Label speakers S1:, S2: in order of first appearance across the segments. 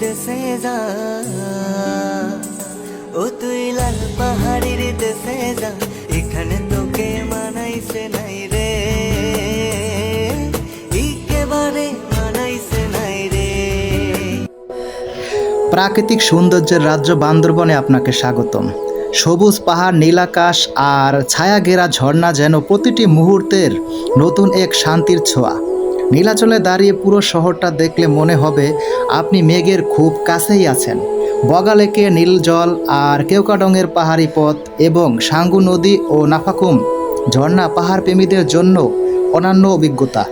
S1: দেশে যা ও তুই লাল পাহাড়ির দেশে যা এখানে তোকে মানাইছে নাই রে। একেবারে মানাইছে নাই রে।
S2: প্রাকৃতিক সৌন্দর্যের রাজ্য বান্দরবনে আপনাকে স্বাগতম। সবুজ পাহাড় নীলাকাশ আর ছায়া ঘেরা ঝর্ণা যেন প্রতিটি মুহূর্তের নতুন এক শান্তির ছোঁয়া। নীলাচলে দাঁড়িয়ে পুরো শহরটা দেখলে মনে হবে আপনি মেঘের খুব কাছেই আছেন। বগালেকে নীল জল আর কেওকাডংয়ের পাহাড়ি পথ এবং সাঙ্গু নদী ও নাফাকুম ঝর্ণা পাহাড় প্রেমীদের জন্য অনন্য অভিজ্ঞতা।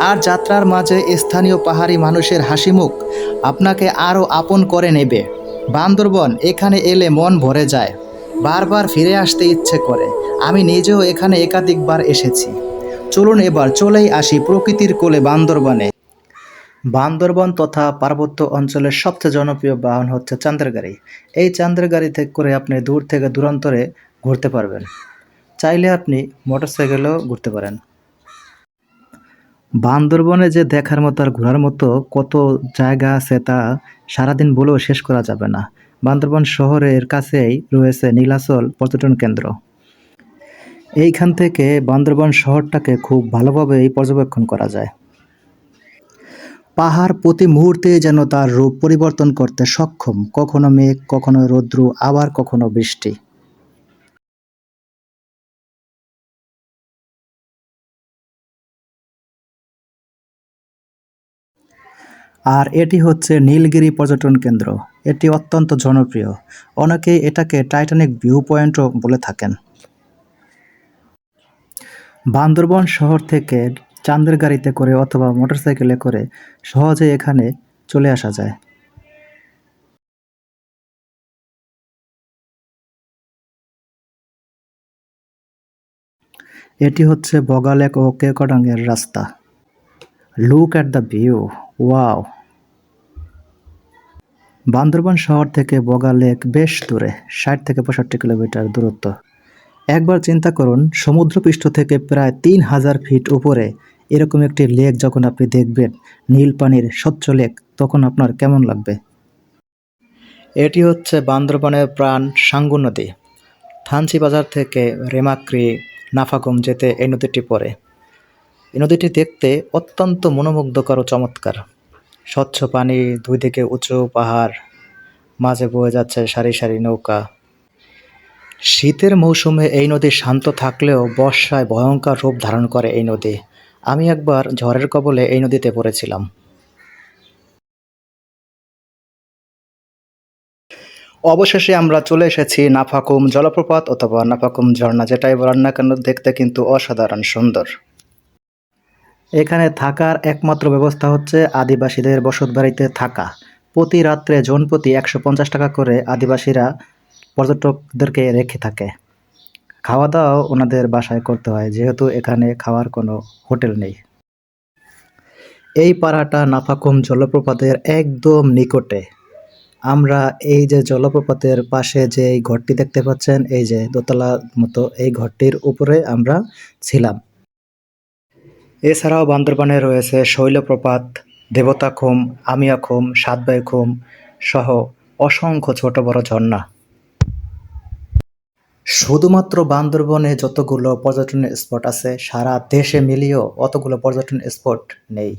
S2: আর যাত্রার মাঝে স্থানীয় পাহাড়ি মানুষের হাসিমুখ আপনাকে আরও আপন করে নেবে। বান্দরবন এখানে এলে মন ভরে যায়। বারবার ফিরে আসতে ইচ্ছে করে। আমি নিজেও এখানে একাধিকবার এসেছি। চলুন এবার চলেই আসি প্রকৃতির কোলে বান্দরবনে। বান্দরবন তথা পার্বত্য অঞ্চলের সবচেয়ে জনপ্রিয় বাহন হচ্ছে চান্দের গাড়ি এই চান্দের গাড়ি থেকে করে আপনি দূর থেকে দূরান্তরে ঘুরতে পারবেন। চাইলে আপনি মোটরসাইকেলেও ঘুরতে পারেন। বান্দরবনে যে দেখার মতো আর ঘোরার মতো কত জায়গা আছে তা সারাদিন বলেও শেষ করা যাবে না। বান্দরবন শহরের কাছেই রয়েছে নীলাচল পর্যটন কেন্দ্র। এইখান থেকে বান্দরবন শহরটাকে খুব ভালোভাবেই পর্যবেক্ষণ করা যায়। পাহাড় প্রতি মুহূর্তে যেন তার রূপ পরিবর্তন করতে সক্ষম, কখনো মেঘ, কখনো রৌদ্র, আবার কখনো বৃষ্টি। আর এটি হচ্ছে নীলগিরি পর্যটন কেন্দ্র। এটি অত্যন্ত জনপ্রিয়। অনেকেই এটাকে টাইটানিক ভিউ পয়েন্টও বলে থাকেন। বান্দরবন শহর থেকে চাঁদের গাড়িতে করে অথবা মোটরসাইকেলে করে সহজে এখানে চলে আসা যায়। এটি হচ্ছে বগালেক ও কেকডাঙ্গের রাস্তা। Look at the view wow Bandarban শহর থেকে বগা লেক বেশ দূরে, ষাট থেকে পঁয়ষট্টি কিলোমিটার দূরত্ব। একবার চিন্তা করুন, সমুদ্রপৃষ্ঠ থেকে প্রায় তিন হাজার ফিট উপরে। এরকম একটি লেক যখন আপনি দেখবেন, নীল পানির স্বচ্ছ লেক, তখন আপনার কেমন লাগবে? এটি হচ্ছে বান্দরবানের প্রাণ সাঙ্গু নদী। থানচি বাজার থেকে রেমাক্রি নাফাকুম যেতে এই নদীটি পড়ে। এই নদীটি দেখতে অত্যন্ত মনোমুগ্ধকর ও চমৎকার। স্বচ্ছ পানি দুই দিকে উঁচু পাহাড়, মাঝে বয়ে যাচ্ছে সারি সারি নৌকা। শীতের মৌসুমে এই নদী শান্ত থাকলেও বর্ষায় ভয়ঙ্কর রূপ ধারণ করে এই নদী। আমি একবার ঝড়ের কবলে এই নদীতে পড়েছিলাম। অবশেষে আমরা চলে এসেছি নাফাকুম জলপ্রপাত অথবা নাফাকুম ঝর্ণা, যেটাই বলার না কেন দেখতে কিন্তু অসাধারণ সুন্দর। এখানে থাকার একমাত্র ব্যবস্থা হচ্ছে আদিবাসীদের বসতবাড়িতে থাকা। প্রতি রাত্রে জনপ্রতি একশো পঞ্চাশ টাকা করে আদিবাসীরা পর্যটকদেরকে রেখে থাকে। খাওয়া দাওয়াও ওনাদের বাসায় করতে হয়, যেহেতু এখানে খাওয়ার কোনো হোটেল নেই। এই পাড়াটা নাফাকুম জলপ্রপাতের একদম নিকটে। আমরা এই যে জলপ্রপাতের পাশে যে এই ঘরটি দেখতে পাচ্ছেন, এই যে দোতলা মতো এই ঘরটির উপরে আমরা ছিলাম। এছাড়াও বান্দরবানে রয়েছে শৈলপ্রপাত, দেবতাখুম, আমিয়াখুম, সাতবাইখুম সহ অসংখ্য ছোট বড় ঝর্ণা। শুধুমাত্র বান্দরবনে যতগুলো পর্যটন স্পট আছে সারা দেশে মিলিয়েও অতগুলো পর্যটন স্পট নেই।